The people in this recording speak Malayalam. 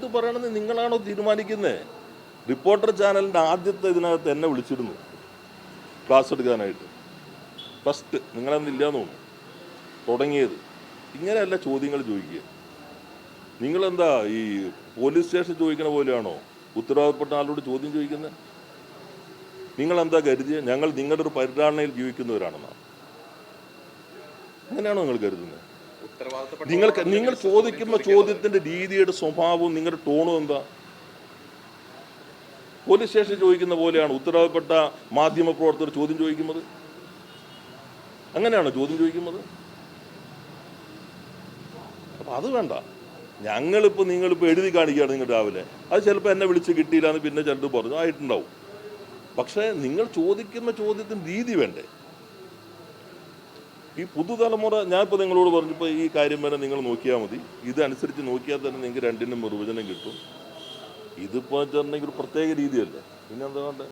ഇത് പറയണത് നിങ്ങളാണോ തീരുമാനിക്കുന്നത് റിപ്പോർട്ടർ ചാനലിന്റെ ആദ്യത്തെ ഇതിനകത്ത് എന്നെ വിളിച്ചിരുന്നു. ക്ലാസ് എടുക്കാനായിട്ട്. ഫസ്റ്റ് നിങ്ങളെന്നില്ല തോന്നുന്നു. തുടങ്ങിയത്. ഇങ്ങനെയല്ല ചോദ്യങ്ങൾ ചോദിക്കുക. നിങ്ങളെന്താ ഈ പോലീസ് സ്റ്റേഷൻ ചോദിക്കണ പോലെയാണോ? ഉത്തരവാദപ്പെട്ട ആളോട് ചോദ്യം ചോദിക്കുന്നത് നിങ്ങളെന്താ കരുതിയത് ഞങ്ങൾ നിങ്ങളുടെ ഒരു പരിധാരണയിൽ ജീവിക്കുന്നവരാണെന്നാണ് അങ്ങനെയാണോ നിങ്ങൾ കരുതുന്നത് ഉത്തരവാദിത്തപ്പെട്ട നിങ്ങൾക്ക് നിങ്ങൾ ചോദിക്കുന്ന ചോദ്യത്തിന്റെ രീതിയുടെ സ്വഭാവവും നിങ്ങളുടെ ടോണും എന്താ? പോലീസ് സ്റ്റേഷൻ ചോദിക്കുന്ന പോലെയാണ് ഉത്തരവാദപ്പെട്ട മാധ്യമ പ്രവർത്തകർ ചോദ്യം ചോദിക്കുന്നത്. അങ്ങനെയാണോ ചോദ്യം ചോദിക്കുന്നത്? അപ്പൊ അത് വേണ്ട. ഞങ്ങളിപ്പോൾ നിങ്ങളിപ്പോൾ എഴുതി കാണിക്കുകയാണ് നിങ്ങൾ രാവിലെ. അത് ചിലപ്പോൾ എന്നെ വിളിച്ച് കിട്ടിയില്ല എന്ന് പിന്നെ ചിലത് പറഞ്ഞു. ആയിട്ടുണ്ടാവും. പക്ഷേ നിങ്ങൾ ചോദിക്കുന്ന ചോദ്യത്തിന് രീതി വേണ്ടേ? ഈ പുതുതലമുറ ഞാനിപ്പോൾ നിങ്ങളോട് പറഞ്ഞപ്പോൾ ഈ കാര്യം വരെ നിങ്ങൾ നോക്കിയാൽ മതി. ഇതനുസരിച്ച് നോക്കിയാൽ തന്നെ നിങ്ങൾക്ക് രണ്ടിനും നിർവചനം കിട്ടും. ഇതിപ്പോൾ വെച്ചിട്ടുണ്ടെങ്കിൽ ഒരു പ്രത്യേക രീതിയല്ലേ. പിന്നെ വേണ്ടത്?